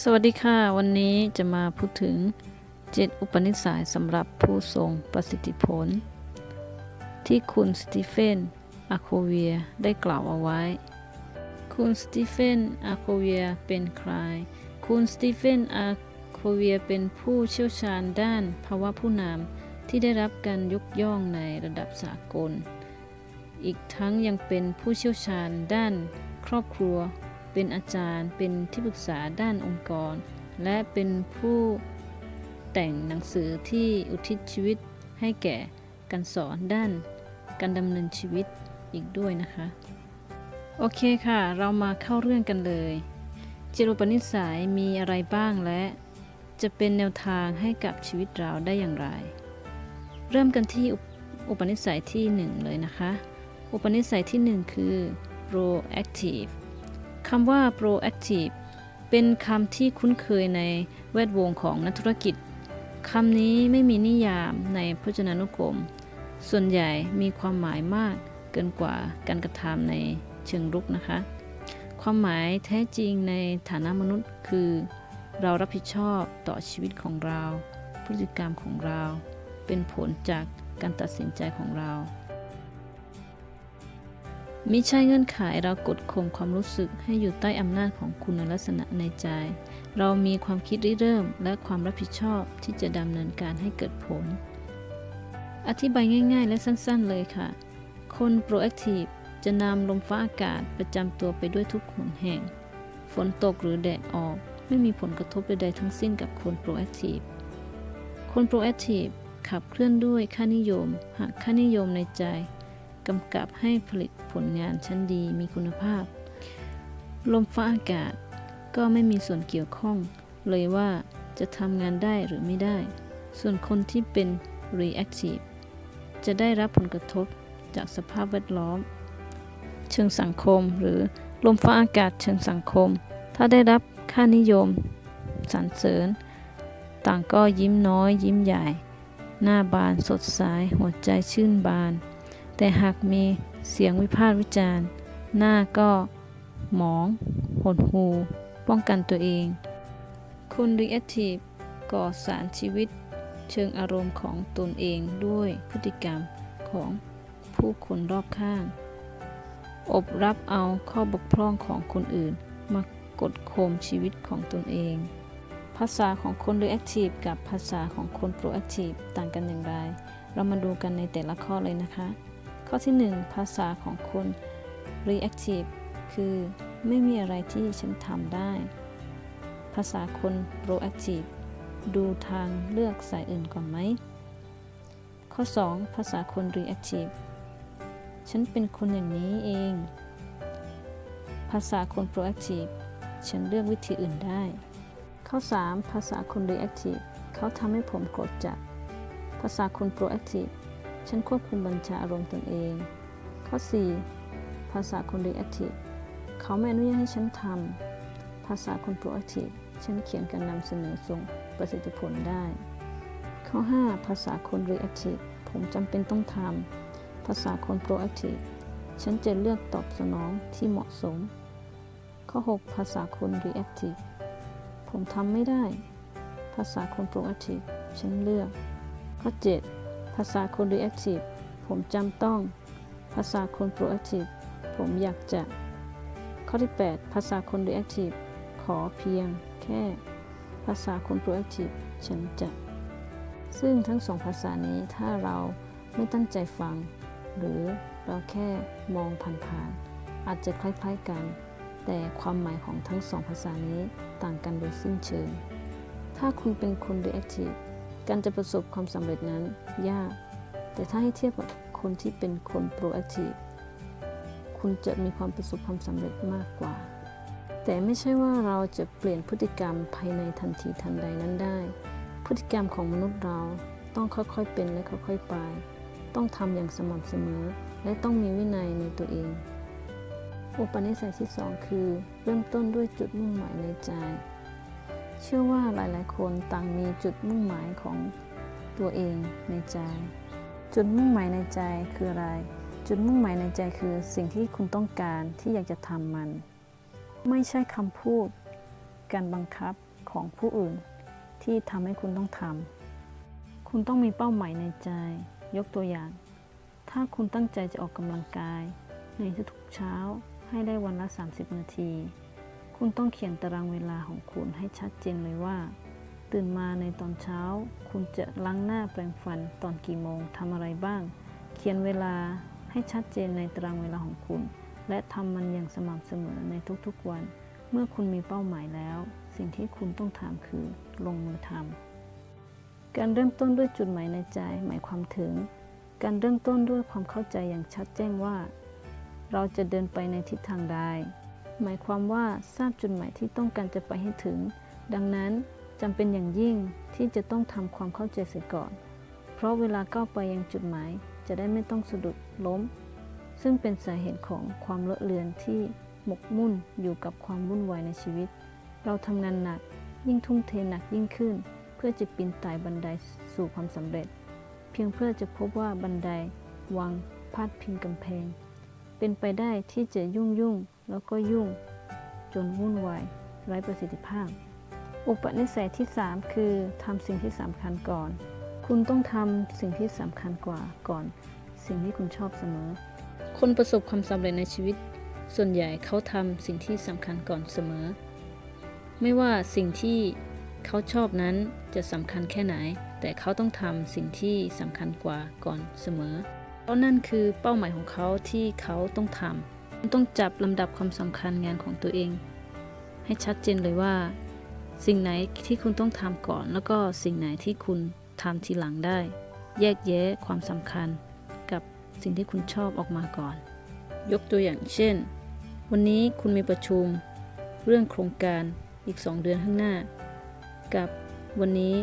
สวัสดีค่ะ วันนี้จะมาพูดถึง7อุปนิสัยสำหรับผู้ทรงประสิทธิผล ที่คุณสตีเฟนอาโคเวียได้กล่าวเอาไว้ คุณสตีเฟนอาโคเวียเป็นใคร คุณสตีเฟนอาโคเวียเป็นผู้เชี่ยวชาญด้านภาวะผู้นำที่ได้รับการยกย่องในระดับสากล อีกทั้งยังเป็นผู้เชี่ยวชาญด้านครอบครัว เป็นอาจารย์ เป็นที่ปรึกษาด้านองค์กร และเป็นผู้แต่งหนังสือที่อุทิศชีวิตให้แก่การสอนด้านการดำเนินชีวิตอีกด้วยนะคะ โอเคค่ะ เรามาเข้าเรื่องกันเลยเจรุปนิสัยมีอะไรบ้างและ จะเป็นแนวทางให้กับชีวิตเราได้อย่างไร เริ่มกันที่อุปอุปนิสัยที่หนึ่งเลยนะคะ อุปนิสัยที่หนึ่งคือ proactive คำว่า proactive เป็นคำที่คุ้นเคยในแวดวงของนักธุรกิจคำนี้ไม่มีนิยามในพจนานุกรม ส่วนใหญ่มีความหมายมากเกินกว่าการกระทำในเชิงรุกนะคะ ความหมายแท้จริงในฐานะมนุษย์คือ เรารับผิดชอบต่อชีวิตของเรา พฤติกรรมของเรา เป็นผลจากการตัดสินใจของเรา มิใช่เงื่อนไขเรากดข่มความรู้สึกให้อยู่ใต้อำนาจของคุณลักษณะในใจ เรามีความคิดริเริ่ม และความรับผิดชอบที่จะดำเนินการให้เกิดผล อธิบายง่าย ๆ และสั้นๆ เลยค่ะ คน proactive จะนำลมฟ้าอากาศประจำตัวไปด้วยทุกหนแห่ง ฝนตกหรือแดดออก ไม่มีผลกระทบใดๆทั้งสิ้นกับคน proactive คน proactive ขับเคลื่อนด้วยค่านิยม หากค่านิยมในใจ กำกับให้ผลิตผลงานชั้นดีมีคุณภาพ ลมฟ้าอากาศก็ไม่มีส่วนเกี่ยวข้อง เลยว่าจะทำงานได้หรือไม่ได้ ส่วนคนที่เป็น reactive จะได้รับผลกระทบจากสภาพแวดล้อม เชิงสังคมหรือลมฟ้าอากาศเชิงสังคม ถ้าได้รับค่านิยมสรรเสริญ ต่างก็ยิ้มน้อย ยิ้มใหญ่ หน้าบานสดใสหัวใจชื่นบาน แต่หากมีเสียงวิพากษ์วิจารณ์ หน้าก็หมองหดหู ป้องกันตัวเอง คุณ reactive ก่อสารชีวิต เชิงอารมณ์ของตนเองด้วยพฤติกรรมของผู้คนรอบข้าง อบรับเอาข้อบกพร่องของคนอื่น มากดข่มชีวิตของตนเอง ภาษาของคน reactive กับภาษาของคน proactive ต่างกันอย่างไร เรามาดูกันในแต่ละข้อเลยนะคะ ข้อที่ 1 ภาษาของคน reactive คือไม่มีอะไรที่ฉันทำได้ ภาษาคน proactive ดูทางเลือกสายอื่นก่อนไหม ข้อ 2 ภาษาคน reactive ฉันเป็นคนอย่างนี้เอง ภาษาคน proactive ฉันเลือกวิธีอื่นได้ ข้อ 3 ภาษาคน reactive เขาทำให้ผมโกรธจัด ภาษาคน proactive ฉันควบคุมบัญชาอารมณ์ตนเอง ข้อ 4 ภาษาคน reactive เขาไม่อนุญาตให้ฉันทำภาษาคน proactive ฉันเขียนการนำเสนอส่งประสิทธิผลได้ ข้อ 5 ภาษาคน reactive ผมจำเป็นต้องทำภาษาคน proactive ฉันจะเลือกตอบสนองที่เหมาะสม ข้อ 6 ภาษาคน reactive ผมทำไม่ได้ ภาษาคน proactive ฉันเลือก ข้อ 7 ภาษาคน reactive ผมจำต้อง ภาษาคน proactive ผมอยากจะ ข้อที่ 8 ภาษาคน reactive ขอเพียงแค่ ภาษาคน proactive ฉันจะ ซึ่งทั้งสองภาษานี้ถ้าเราไม่ตั้งใจฟัง หรือเราแค่มองผ่านๆอาจจะคล้ายๆกัน แต่ความหมายของทั้งสองภาษานี้ต่างกันโดยสิ้นเชิง ถ้าคุณเป็นคน reactive การจะประสบความสำเร็จนั้นยาก แต่ถ้าให้เทียบกับคนที่เป็นคน proactive คุณจะมีความประสบความสำเร็จมากกว่า แต่ไม่ใช่ว่าเราจะเปลี่ยนพฤติกรรมภายในทันทีทันใดนั้นได้ พฤติกรรมของมนุษย์เราต้องค่อยๆเป็นและค่อยๆไป ต้องทำอย่างสม่ำเสมอ และต้องมีวินัยในตัวเองอุปนิสัยที่ 2 คือ เริ่มต้นด้วยจุดมุ่งหมายในใจ เชื่อว่าหลายๆ คนต่างมีจุดมุ่งหมายของตัวเองในใจ จุดมุ่งหมายในใจคืออะไร จุดมุ่งหมายในใจคือสิ่งที่คุณต้องการที่อยากจะทำมัน ไม่ใช่คำพูด การบังคับของผู้อื่น ที่ทำให้คุณต้องทำคุณต้องมีเป้าหมายในใจ ยกตัวอย่าง ถ้าคุณตั้งใจจะออกกำลังกาย ในทุกๆเช้าให้ได้วันละ 30 นาที คุณต้องเขียนตารางเวลาของคุณให้ชัดเจนเลยว่า ตื่นมาในตอนเช้า คุณจะล้างหน้าแปรงฟันตอนกี่โมงทำอะไรบ้าง เขียนเวลาให้ชัดเจนในตารางเวลาของคุณ และทำมันอย่างสม่ำเสมอในทุกๆวัน เมื่อคุณมีเป้าหมายแล้ว สิ่งที่คุณต้องทำคือลงมือทำการเริ่มต้นด้วยจุดหมายในใจหมายความถึง การเริ่มต้นด้วยความเข้าใจอย่างชัดแจ้งว่า เราจะเดินไปในทิศทางใด หมายความว่าทราบจุดหมายที่ต้องการจะไปให้ถึง ดังนั้นจำเป็นอย่างยิ่งที่จะต้องทำความเข้าใจเสียก่อน เพราะเวลาก้าวไปยังจุดหมายจะได้ไม่ต้องสะดุดล้ม ซึ่งเป็นสาเหตุของความเลอะเลือนที่หมกมุ่นอยู่กับความวุ่นวายในชีวิต เราทำงานหนัก ยิ่งทุ่มเทหนักยิ่งขึ้น เพื่อจะปีนไต่บันไดสู่ความสำเร็จ เพียงเพื่อจะพบว่าบันไดวางพาดพิงกำแพง เป็นไปได้ที่จะยุ่งยุ่งแล้วก็ยุ่งจนวุ่นวายไร้ประสิทธิภาพ อุปนิสัยที่ 3 คือทำสิ่งที่สำคัญก่อน คุณต้องทำสิ่งที่สำคัญกว่าก่อน สิ่งที่คุณชอบเสมอ คนประสบความสำเร็จในชีวิต ส่วนใหญ่เขาทำสิ่งที่สำคัญก่อนเสมอ ไม่ว่าสิ่งที่เขาชอบนั้นจะสำคัญแค่ไหน แต่เขาต้องทำสิ่งที่สำคัญกว่าก่อนเสมอ เพราะนั่นคือเป้าหมายของเขาที่เขาต้องทำ ต้องจับลำดับความสำคัญงานของตัวเอง ให้ชัดเจนเลยว่า สิ่งไหนที่คุณต้องทำก่อน แล้วก็สิ่งไหนที่คุณทำทีหลังได้ แยกแยะความสำคัญกับสิ่งที่คุณชอบออกมาก่อน ยกตัวอย่างเช่น วันนี้คุณมีประชุม เรื่องโครงการอีก 2 เดือนข้างหน้า กับวันนี้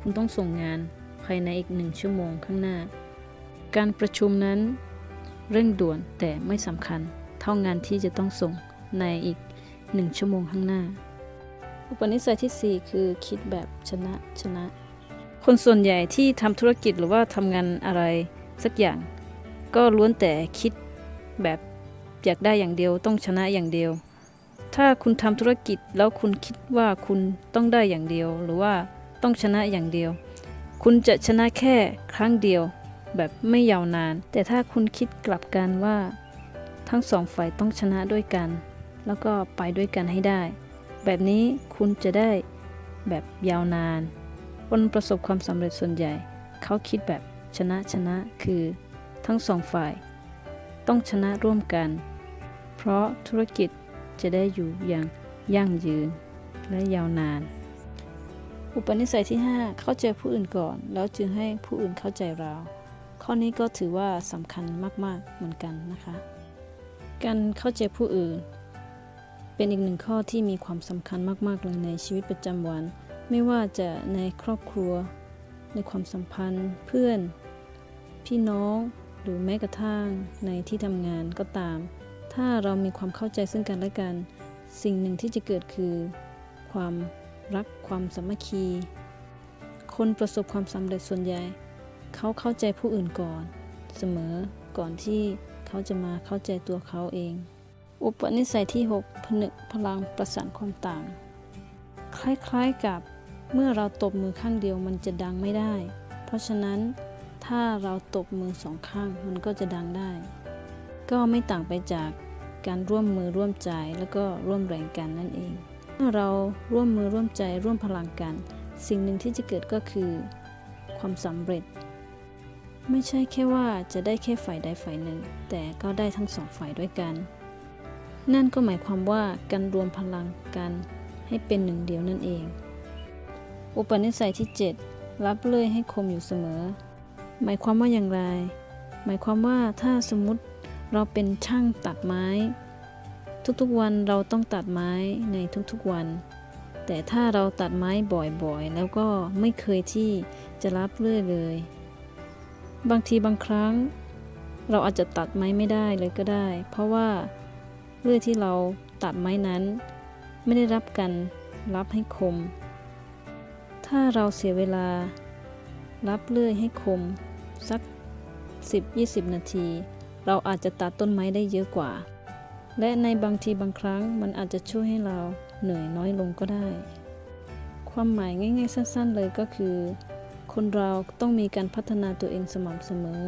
คุณต้องส่งงานภายในอีกหนึ่งชั่วโมงข้างหน้า การประชุมนั้นเร่งด่วนแต่ไม่สำคัญ เท่างานที่จะต้องส่งในอีกหนึ่งชั่วโมงข้างหน้า อุปนิสัยที่ 4 คือคิดแบบชนะชนะ คนส่วนใหญ่ที่ทำธุรกิจหรือว่าทำงานอะไรสักอย่าง ก็ล้วนแต่คิดแบบอยากได้อย่างเดียวต้องชนะอย่างเดียว ถ้าคุณทำธุรกิจแล้วคุณคิดว่าคุณต้องได้อย่างเดียว หรือว่าต้องชนะอย่างเดียว คุณจะชนะแค่ครั้งเดียว แบบไม่ยาวนาน แต่ถ้าคุณคิดกลับกันว่า ทั้งสองฝ่ายต้องชนะด้วยกัน แล้วก็ไปด้วยกันให้ได้ แบบนี้คุณจะได้แบบยาวนาน คนประสบความสำเร็จส่วนใหญ่ เขาคิดแบบชนะชนะคือ ทั้งสองฝ่าย ต้องชนะร่วมกัน เพราะธุรกิจจะได้อยู่อย่างยั่งยืนและยาวนาน อุปนิสัยที่ 5 เข้าใจผู้อื่นก่อน แล้วจึงให้ผู้อื่นเข้าใจเรา ข้อนี้ก็ถือว่าสำคัญมาก ๆ เหมือนกันนะคะ การเข้าใจผู้อื่น เป็นอีกหนึ่งข้อที่มีความสำคัญมาก ๆ เลยในชีวิตประจำวัน ไม่ว่าจะในครอบครัว ในความสัมพันธ์ เพื่อน พี่น้อง หรือแม้กระทั่งในที่ทำงานก็ตาม ถ้าเรามีความเข้าใจซึ่งกันและกัน สิ่งหนึ่งที่จะเกิดคือ ความรักความสามัคคี คนประสบความสำเร็จส่วนใหญ่ เขาเข้าใจผู้อื่นก่อน เสมอก่อนที่ เขาจะมาเข้าใจตัวเขาเอง อุปนิสัยที่ 6 ผนึกพลังประสานความต่าง คล้ายๆกับเมื่อเราตบมือข้างเดียวมันจะดังไม่ได้ เพราะฉะนั้นถ้าเราตบมือสองข้างมันก็จะดังได้ ก็ไม่ต่างไปจากการร่วมมือร่วมใจแล้วก็ร่วมแรงกันนั่นเอง เมื่อเราร่วมมือร่วมใจร่วมพลังกัน สิ่งหนึ่งที่จะเกิดก็คือ ความสำเร็จ ไม่ใช่แค่ว่าจะได้แค่ฝ่ายใดฝ่ายหนึ่ง แต่ก็ได้ทั้งสองฝ่ายด้วยกัน นั่นก็หมายความว่าการรวมพลังกันให้เป็นหนึ่งเดียวนั่นเอง อุปนิสัยที่ 7 รับเลื่อยให้คมอยู่เสมอ หมายความว่าอย่างไร หมายความว่าถ้าสมมติเราเป็นช่างตัดไม้ ทุกๆวันเราต้องตัดไม้ในทุกๆวัน แต่ถ้าเราตัดไม้บ่อยๆ แล้วก็ไม่เคยที่จะรับเลื่อยเลย บางทีบางครั้ง เราอาจจะตัดไม้ไม่ได้เลยก็ได้ เพราะว่าเลื่อยที่เราตัดไม้นั้น ไม่ได้รับการรับให้คม ถ้าเราเสียเวลา รับเลื่อยให้คม สัก 10-20 นาที เราอาจจะตัดต้นไม้ได้เยอะกว่า และในบางทีบางครั้งมันอาจจะช่วยให้เราเหนื่อยน้อยลงก็ได้ ความหมายง่ายๆสั้น ๆ เลยก็คือ คนเราต้องมีการพัฒนาตัวเองสม่ำเสมอ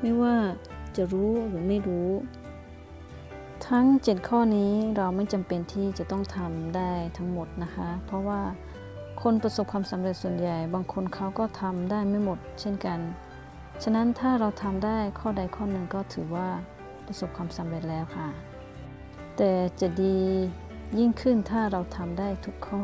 ไม่ว่าจะรู้หรือไม่รู้ ทั้ง 7 ข้อนี้เราไม่จำเป็นที่จะต้องทำได้ทั้งหมดนะคะ เพราะว่าคนประสบความสำเร็จส่วนใหญ่ บางคนเขาก็ทำได้ไม่หมด เช่นกัน ฉะนั้นถ้าเราทำได้ข้อใดข้อหนึ่งก็ถือว่าประสบความสำเร็จแล้วค่ะ แต่จะดียิ่งขึ้นถ้าเราทำได้ทุกข้อ